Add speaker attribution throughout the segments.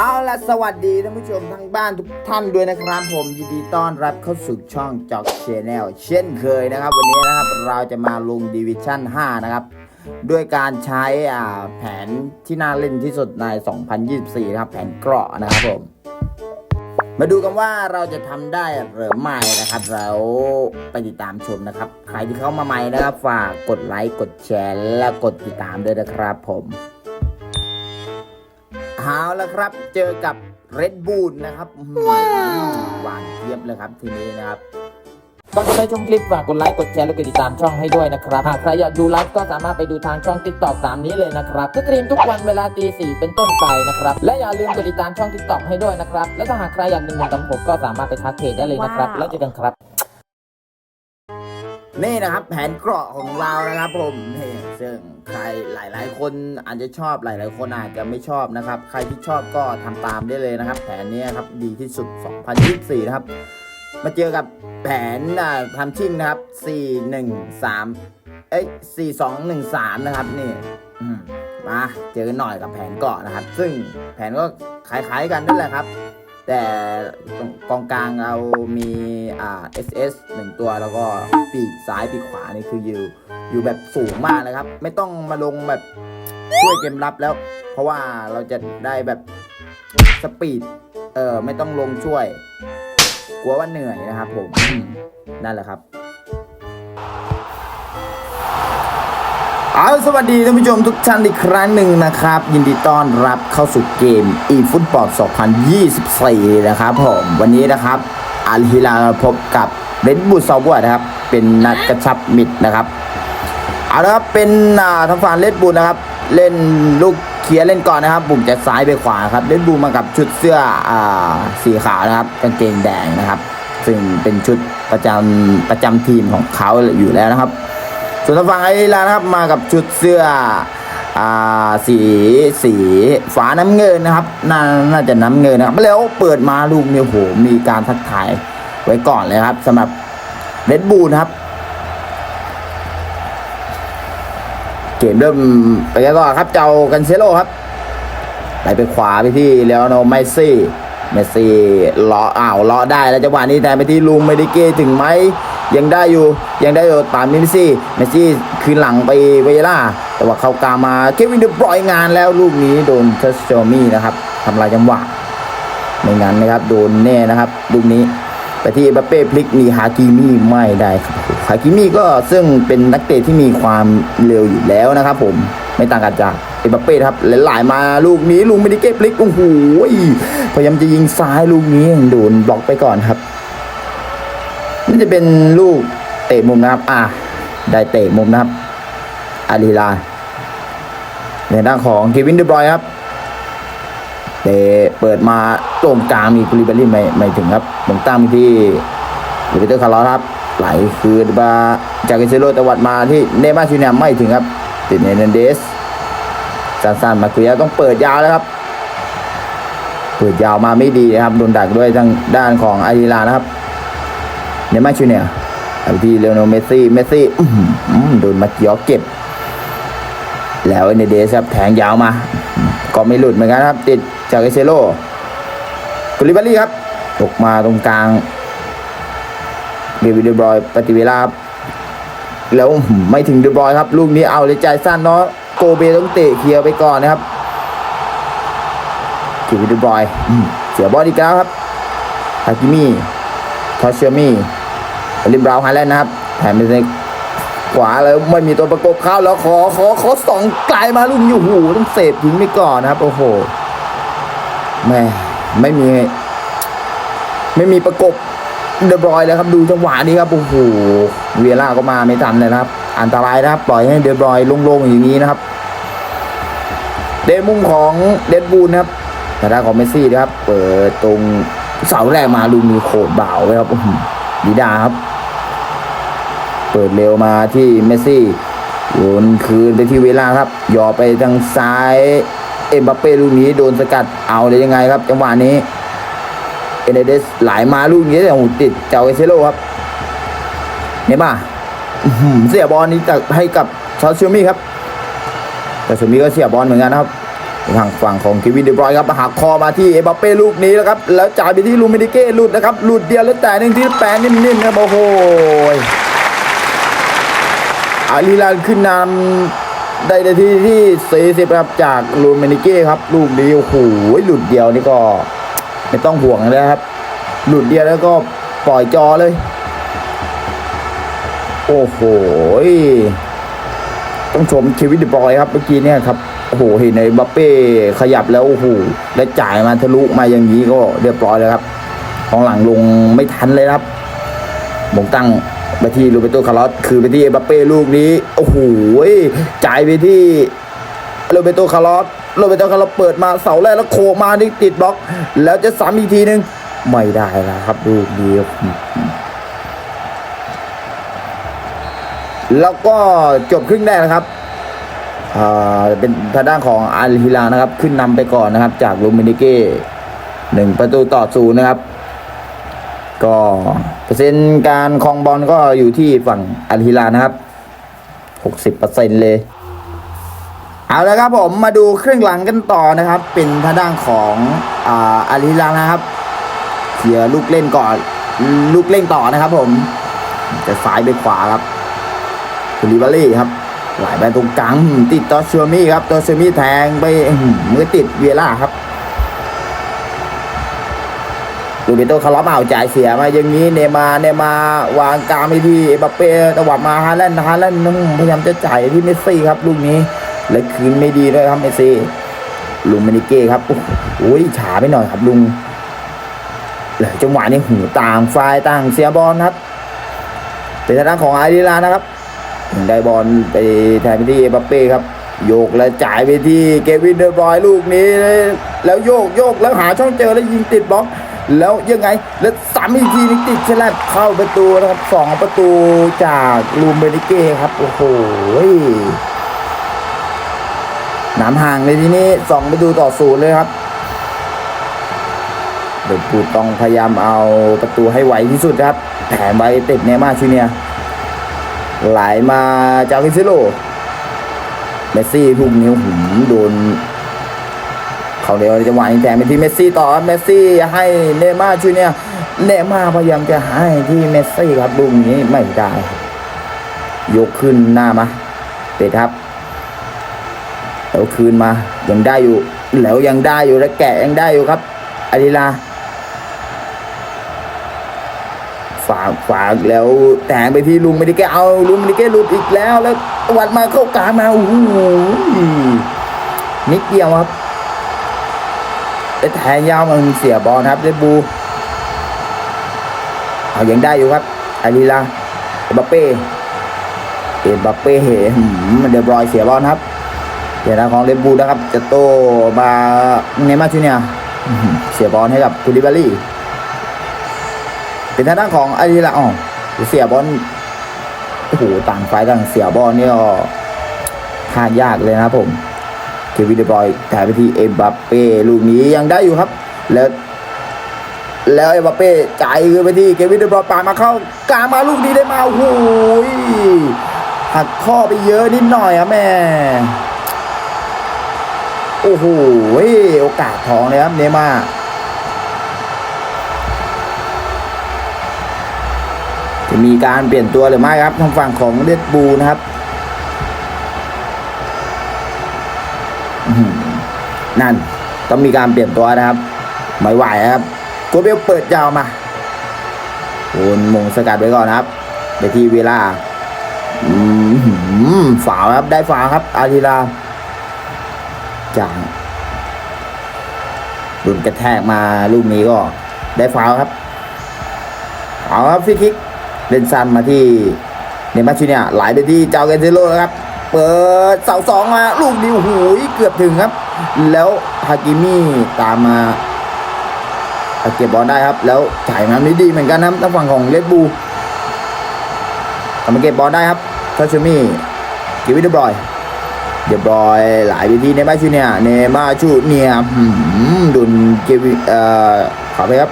Speaker 1: เอาละสวัสดีท่านผู้ชมทั้งบ้านทุกท่านด้วยนะครับผมยินดีต้อนรับเข้าสู่ช่องจอกเชนแนลเช่นเคยนะครับ วันนี้นะครับเราจะมาลงดิวิชั่น 5 นะครับ ด้วยการใช้อ่าแผนที่น่าเล่นที่สุดใน 2024 นะครับ แผนเกราะนะครับผม มาดูกันว่าเราจะทำได้หรือไม่นะครับ เราไปติดตามชมนะครับ ใครที่เข้ามาใหม่นะครับ ฝากกดไลค์กดแชร์และกดติดตามด้วยนะครับผม เอาละครับ เจอกับ Red Bull นะครับว้าวหวานเทียบเลยครับทีนี้นะครับก่อนจะไปชมคลิปฝากกดไลค์กดแชร์และกดติดตามช่องให้ด้วยนะครับหากใครอยากดูไลฟ์ก็สามารถไปดูทางช่อง TikTok ตามนี้เลยนะครับสตรีมทุกวันเวลาตีสี่เป็นต้นไปนะครับ และอย่าลืมกดติดตามช่อง TikTok ให้ด้วยนะครับ และถ้าหากใครอยากดูเหมือนกับผมก็สามารถไปทักเพจได้เลยนะครับ
Speaker 2: ว้าว
Speaker 1: แล้วเจอกันครับ นี่นะครับแผนเกราะของเรานะครับผมนี่ซึ่งใครหลาย ๆ คนอาจจะชอบหลาย ๆ คนอาจจะไม่ชอบนะครับ ใครที่ชอบก็ทำตามได้เลยนะครับ แผนนี้ครับดีที่สุด 2024 นะครับ มาเจอกับแผนอ่าทำชิ่งนะครับ 413 เอ้ย 4213 นะครับนี่มมาเจอกันหน่อยกับแผนเกาะนะครับ ซึ่งแผนก็คล้าย ๆ กันนั่นแหละครับ แต่กองกลางเรามีอ่า SS หนึ่งตัวแล้วก็ปีกซ้ายปีกขวานี่คืออยู่อยู่แบบสูงมากนะครับ ไม่ต้องมาลงแบบช่วยเกมรับแล้ว เพราะว่าเราจะได้แบบสปีดเออไม่ต้องลงช่วย กลัวว่าเหนื่อยนะครับผมอืมนั่นแหละครับ เอาสวัสดีท่านผู้ชมทุกท่านอีกครั้งหนึ่งนะครับ ยินดีต้อนรับเข้าสู่เกม eFootball 2024 นะครับผมวันนี้นะครับอัลฮิลาพบกับเรดบูซาวนะครับ เป็นนัดกระชับมิดนะครับเอาละครับเป็นทางฝั่งเลดบูลนะครับ เล่นลูกเคลียร์เล่นก่อนนะครับบุ่มจากซ้ายไปขวาครับเลดบูลมากับชุดเสื้ออสีขาวนะครับกางเกงแดงนะครับ ซึ่งเป็นชุดประจำประจำทีมของเขาอยู่แล้วนะครับ ส่วนทางฝั่งไอริลานะครับมากับชุดเสื้ออ่าสีสีฟ้าน้ำเงินนะครับน่าน่าจะน้ำเงินนะครับแล้วเปิดมาลูกเนี่ยโหมีการทักทายไว้ก่อนเลยครับสำหรับเรดบูลครับ เกมเริ่มไปกันต่อครับ เจ้ากันเซโลครับไหลไปขวาไปที่เลโอโนไมซี่เมสซี่ล้ออ้าวล้อได้แล้วจังหวะนี้แทนไปที่ลุงเมดิเก้ถึงไหม ยังได้อยู่ยังได้อยู่ตามเมสซี่เมสซี่คืนหลังไปเวล่า แต่ว่าเขากลามาเควินเดบรอยงานแล้วลูกนี้โดนเทสโจมี่นะครับทำลายจังหวะไม่งั้นนะครับโดนแน่นะครับลูกนี้ไปที่เอมบัปเป้พลิกมีฮากิมี่ไม่ได้ครับฮากิมี่ก็ซึ่งเป็นนักเตะที่มีความเร็วอยู่แล้วนะครับ ผมไม่ต่างกันจากเอมบัปเป้ครับหลายๆมาลูกนี้ลูกไม่ได้เก็บพลิกโอ้โหพยายามจะยิงซ้ายลูกนี้โดนบล็อกไปก่อนครับ จะเป็นลูกเตะมุมนะครับ อะ ได้เตะมุมนะครับ อาลีลาในด้านของเควินเดบรอยครับเตะเปิดมาตรงกลางมีกริบารีไม่ไม่ถึงครับตรงตั้งที่ลูเปเตอร์คาร์ลอสครับ ไหลคืนมาจากเอเซโรตะวัดมาที่เนมาชูเนียไม่ถึงครับ ติดเนเนเดสสั้นมาเคลียต้องเปิดยาวแล้วครับ เปิดยาวมาไม่ดีนะครับโดนดักด้วยทางด้านของอาริลานะครับ เนมาชูเนียเอาที่เลโอนเมสซี่ เมสซี่โดนมาเกียวเก็บ แล้วเนเดสครับแทงยาวมา ก็ไม่หลุดเหมือนกันครับ ติดจากเอเซโลกุลิบารี่ครับ ตกมาตรงกลาง เดวิดเดบรอยปฏิเวลาครับแล้วไม่ถึงเดบรอยครับ ลูกนี้เอาเลยใจสั้นเนาะโกเบต้องเตะเคลียร์ไปก่อนนะครับเดวิดเดบรอยเสียบอลอีกแล้วครับฮากิมี่ทอชเชอร์มี่ ลิมบราวน์ไฮแลนด์นะครับแถมไปในขวาแล้วไม่มีตัวประกบเข้าแล้วขอขอขอสองไกลมาลูกนี้โอ้โหต้องเสพทิ้งไปก่อนนะครับ โอ้โหแม่ไม่มี ไม่มีประกบเดบรอยเลยครับดูจังหวะนี้ครับโอ้โหเวียร่าก็มาไม่ทันเลยนะครับ อันตรายนะครับ ปล่อยให้เดบรอยโล่งๆอย่างนี้นะครับเดนมุมของเดดบูลนะครับแต่ด้านของเมสซี่นะครับ เปิดตรงเสาแรกมาลูกมีโขดเบาไว้ครับดีดาครับ เปิดเร็วมาที่เมสซี่โยนคืนไปที่เวลาครับหย่อไปทางซ้ายเอ็มบัปเป้ลูกนี้โดนสกัดเอาเลยยังไงครับ จังหวะนี้เอเนเดสไหลมาลูกนี้แต่หูติดเจ้าเอเซโลครับเนี่ยมาเสียบอลนี้จากให้กับชาเชียมี่ครับ แต่เชียมี่ก็เสียบอลเหมือนกันนะครับทางฝั่งของเควินเดบรอยครับหักคอมาที่เอบัปเป้ลูกนี้แล้วครับ แล้วจ่ายไปที่ลูมินิเก้หลุดนะครับหลุดเดียวแล้วแต่หนึ่งที่แปรนิ่มๆครับโอ้โห อาลีลานขึ้นนำได้ในที่ที่40ครับจากลูมินิเก้ครับ ลูกนี้โอ้โหหลุดเดียวนี่ก็ไม่ต้องห่วงเลยครับ หลุดเดียวแล้วก็ปล่อยจอเลย โอ้โหต้องชมเควินเดบรอยครับเมื่อกี้เนี่ยครับโอ้โหเห็นในบัปเป้ขยับแล้วโอ้โหแล้วจ่ายมาทะลุมาอย่างนี้ก็เรียบร้อยแล้วครับของหลังลงไม่ทันเลยครับมงตั้ง ไปที่โรเบโตคาร์ลอสคือไปที่เอ็มบัปเป้ลูกนี้โอ้โหจ่ายไปที่โรเบโตคาร์ลอสโรเบโตคาร์ลอสเปิดมาเสาแรกแล้วโคมาที่ติดบล็อก แล้วจะซ้ำอีกทีนึง ไม่ได้แล้วครับลูกนี้แล้วก็จบครึ่งแรกนะครับเป็นทางด้านของอัลฮิลานะครับ ขึ้นนำไปก่อนนะครับ จากลูมินิเก้หนึ่งประตูต่อศูนย์นะครับ ก็เปอร์เซ็นต์การครองบอลก็อยู่ที่ฝั่งอัลฮิลานะครับหกสิบเปอร์เซ็นเลย เอาละครับผมมาดูครึ่งหลังกันต่อนะครับ เป็นทางด้านของอ่าอัลฮิลานะครับเสียลูกเล่นก่อนลูกเล่นต่อนะครับ ผมจะซ้ายไปขวาครับคูลิบารี่ครับหลายแบนตรงกลางติดตอชัวมี่ครับตอชัวมี่แทงไปมมือติดเวียร่าครับ ลูเบโตคาร์ลอฟเอาจ่ายเสียมาอย่างนี้เนมาเนมาวางกลางไปที่เอมบัปเป้ตวัดมาฮาแลนด์ฮาแลนด์นุ่มพยายามจะจ่ายที่เมสซี่ครับลูกนี้และคืนไม่ดีด้วยครับเมสซี่ลุงเมนิเก้ครับโอ้โหฉาไปหน่อยครับลุงแล้วจังหวะนี้หูต่างฝ่ายต่างเสียบอลครับเป็นทางด้านของอาริลานะครับได้บอลไปแทนไปที่เอมบัปเป้ครับโยกและจ่ายไปที่เกวินเดอร์บอยลูกนี้ แล้วโยกโยกแล้วหาช่องเจอแล้วยิงติดบล็อก แล้วยังไง แล้วสามอีกทีนึงติดแฉลบเข้าประตูนะครับสองประตูจากลูมเบริเก้ครับ โอ้โหหนามห่างเลยทีนี้สองประตูต่อศูนย์เลยครับเดนปูต้องพยายามเอาประตูให้ไวที่สุดครับแถมไปติดเนย์มาชูเนียไหลมาจากวิซิโลเมสซี่ลูกนิ้วหุมโดน เขาเดียวจังหวะนี้แทงไปที่เมสซี่ต่อครับเมสซี่ให้เนย์มาร์ชูเนี่ยเนย์มาพยายามจะให้ที่เมสซี่ครับลูกนี้ไม่ได้ยกขึ้นหน้ามาเตะครับแล้วคืนมายังได้อยู่แล้วยังได้อยู่และแกะยังได้อยู่ครับอาริลาฝากฝากแล้วแทงไปที่ลุงไม่ได้แกเอาลุงไม่ได้แกหลุดอีกแล้วแล้ววัดมาเข้ากลางมาโอ้โหนิดเดียวครับ แล้แทงยาวมันเสียบอลครับเรดบูเอายังได้อยู่ครับอาลีลาเอ็มบัปเป้เอ็มบัปเป้เหมมันเดบรอยเสียบอลครับเดี๋ยนะของเรดบูนะครับ จะโตมาเนมาร์จูเนียเสียบอลให้กับคูลิบารี่เป็นทางด้านของอาริละอ๋อเสียบอลโอ้โหต่างฝ่ายต่างเสียบอลเนี่ยก็พลาดยากเลยนะครับผม เควินเดบรอยน์ถ่ายไปที่เอ็มบัปเป้ลูกนี้ยังได้อยู่ครับ แล้ว แล้วเอ็มบัปเป้จ่ายคืนไปที่เควินเดบรอยปามาเข้ากลางมาลูกนี้ได้มาโอ้โหหักข้อไปเยอะนิดหน่อยอะแม่โอ้โหโอกาสทองเลยครับเนมาจะมีการเปลี่ยนตัวหรือไม่ครับทางฝั่งของเดดบูลนะครับ นั่นต้องมีการเปลี่ยนตัวนะครับไม่ไหวครับโกเบลเปิดยาวมาโอนมงสกัดไว้ก่อนนะครับ ไปที่เวลาอืมฝาวครับได้ฝาวครับ อาทิลาจางดุนกระแทกมาลูกนี้ก็ ได้ฝาวครับเอาครับฟรีคิกเล่นซันมาที่เนมาชิเนียไหลไปที่เจ้าเกนเซโลนะครับ เปิดเสาสองมาลูกนี้โอ้โหเกือบถึงครับ แล้วฮากิมิตามมาเก็บบอลได้ครับ แล้วจ่ายมาไม่ดีเหมือนกันนะทางฝั่งของเลดบูทำมาเก็บบอลได้ครับทอชมี่กิวิดเดบรอยเดบรอยไหลไปที่เนมาชูเนียเนมาชูเนียดุนเกวิเอ่อขอไปครับ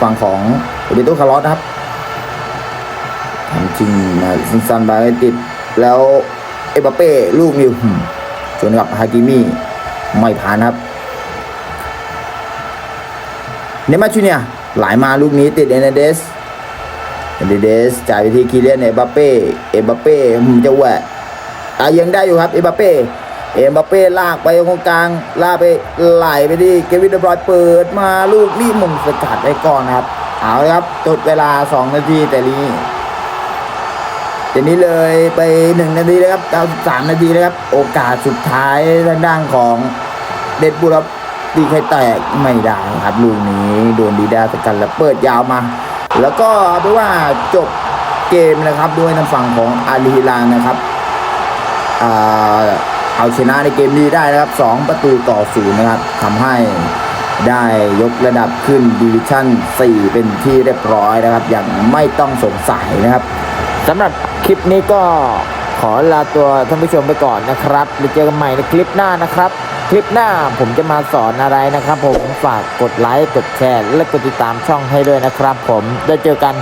Speaker 1: ฝั่งของโรเบโตคาร์ลอสครับทำจริงนะสั้นๆไปติดแล้ว เอ็บเป้ลูกนิวส่วนกับฮากิมิไม่ผ่านครับ เนมาชูเนียหลายมาลูกนี้ติดเอเนเดสเอเนเดสจ่ายไปที่คิเลนเอ็บเป้เอ็บัปเป้จะแหวกอายังได้อยู่ครับเอ็บเป้เอ็มบัปเป้ลากไปตรงกลางลากไปไหลไปที่เกวินเดบรอยเปิดมาลูกนี่มุมสกัดได้ก่อนครับ เอาละครับจดเวลา 2 นาทีแต่นี้ เดี๋ยวนี้เลยไป 1 นาทีเลยครับ93นาทีเลยครับ โอกาสสุดท้ายทางด้านของเด็ดบุรตีไข่แตกไม่ได้ครับลูกนี้โดนดีดาสกัดแล้วเปิดยาวมา แล้วก็เอาเป็นว่าจบเกมนะครับด้วยทางฝั่งของอาลีฮิลานนะครับเอาชนะในเกมนี้ได้นะครับ 2 ประตูต่อศูนย์นะครับทำให้ได้ยกระดับขึ้นดิวิชั่น 4 เป็นที่เรียบร้อยนะครับ อย่างไม่ต้องสงสัยนะครับ
Speaker 2: สำหรับ ลิปนี้ก็ขอลาตัวท่านผู้ชมไปก่อนนะครับแล้วเจอกันใหม่ในคลิปหน้านะครับ คลิปหน้าผมจะมาสอนอะไรนะครับ ผมฝากกดไลค์กดแชร์และกดติดตามช่องให้ด้วยนะครับ ผมได้เจอกัน